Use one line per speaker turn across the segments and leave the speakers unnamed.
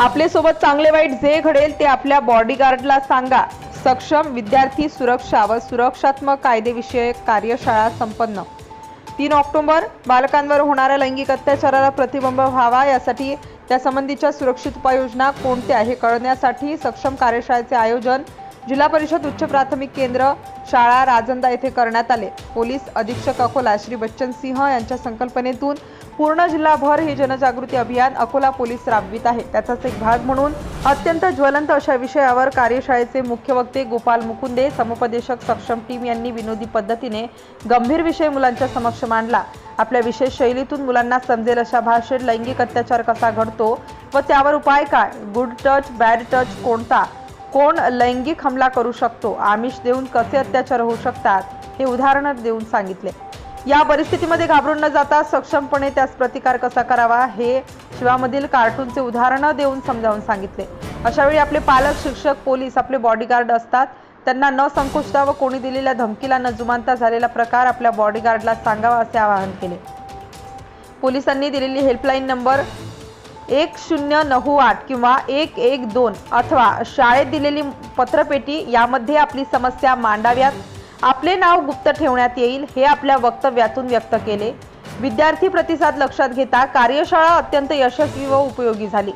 आपले सोबत चांगले वाईट जे घडेल ते आपल्या बॉडीगार्डला सांगा. सक्षम विद्यार्थी सुरक्षा व सुरक्षात्मक कायदेविषयक कार्यशाळा संपन्न. तीन ऑक्टोबर बालकांवर होणाऱ्या लैंगिक अत्याचाराला प्रतिबंब व्हावा यासाठी त्यासंबंधीच्या सुरक्षित उपाययोजना कोणत्या हे कळण्यासाठी सक्षम कार्यशाळेचे आयोजन जिल्हा परिषद उच्च प्राथमिक केंद्र शाळा राजंदा येथे करण्यात आले. पोलीस अधीक्षक अकोला श्री बच्चन सिंह यांच्या संकल्पनेतून पूर्ण जिल्हाभर हे जनजागृती अभियान अकोला पोलीस राबवित आहे. त्याचाच एक भाग म्हणून अत्यंत ज्वलंत अशा विषयावर कार्यशाळेचे मुख्य वक्ते गोपाल मुकुंदे समुपदेशक सक्षम टीम यांनी विनोदी पद्धतीने गंभीर विषय मुलांच्या समक्ष मांडला. आपल्या विशेष शैलीतून मुलांना समजेल अशा भाषेत लैंगिक अत्याचार कसा घडतो व त्यावर उपाय काय? गुड टच बॅड टच कोणता? कोण लैंगिक हमला करू शकतो? आमिष देऊन कसे अत्याचार होऊ शकतात? हे उदाहरण देऊन सांगितले. या परिस्थितीमध्ये घाबरून न जाता सक्षमपणे त्यास प्रतिकार कसा करावा? हे शिवामधील कार्टूनचे उदाहरणं देऊन समजावून सांगितले. अशावेळी आपले पालक शिक्षक पोलीस आपले बॉडीगार्ड असतात. त्यांना न संकोचता व कोणी दिलेल्या धमकीला न जुमानता झालेला प्रकार आपल्या बॉडीगार्डला सांगावा असे आवाहन केले. पोलिसांनी दिलेली हेल्पलाईन नंबर एक शून्य नऊ आठ किंवा एक एक दोन अथवा शाळेत दिलेली पत्रपेटी यामध्ये आपली समस्या मांडाव्यात. आपले नाव गुप्त ठेवण्यात येईल हे आपल्या वक्तव्यातून व्यक्त केले. विद्यार्थी प्रतिसाद लक्षात घेता कार्यशाळा अत्यंत यशस्वी व उपयोगी झाली.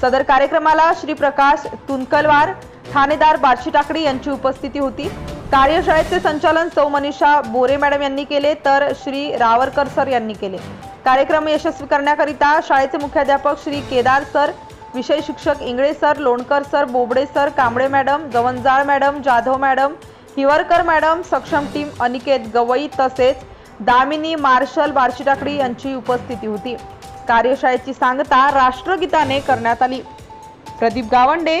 सदर कार्यक्रमाला श्रीप्रकाश तुनकलवार ठाणेदार बार्शी टाकडी यांची उपस्थिती होती. कार्यशाळेचे संचालन सौ मनीषा बोरे मॅडम यांनी केले तर श्री रावरकर सर यांनी केले. कार्यक्रम यशस्वी करण्याकरिता शाळेचे मुख्याध्यापक श्री केदार सर विषय शिक्षक Ingale sir Lonkar sir Bobade sir Kamble madam Gawanjal madam Jadhav madam Hivarkar madam सक्षम टीम अनिकेत गवई तसेच दामिनी मार्शल बार्शी टाकडी यांची उपस्थिती होती. कार्यशाळेची सांगता राष्ट्रगीताने करण्यात आली. प्रदीप गावंडे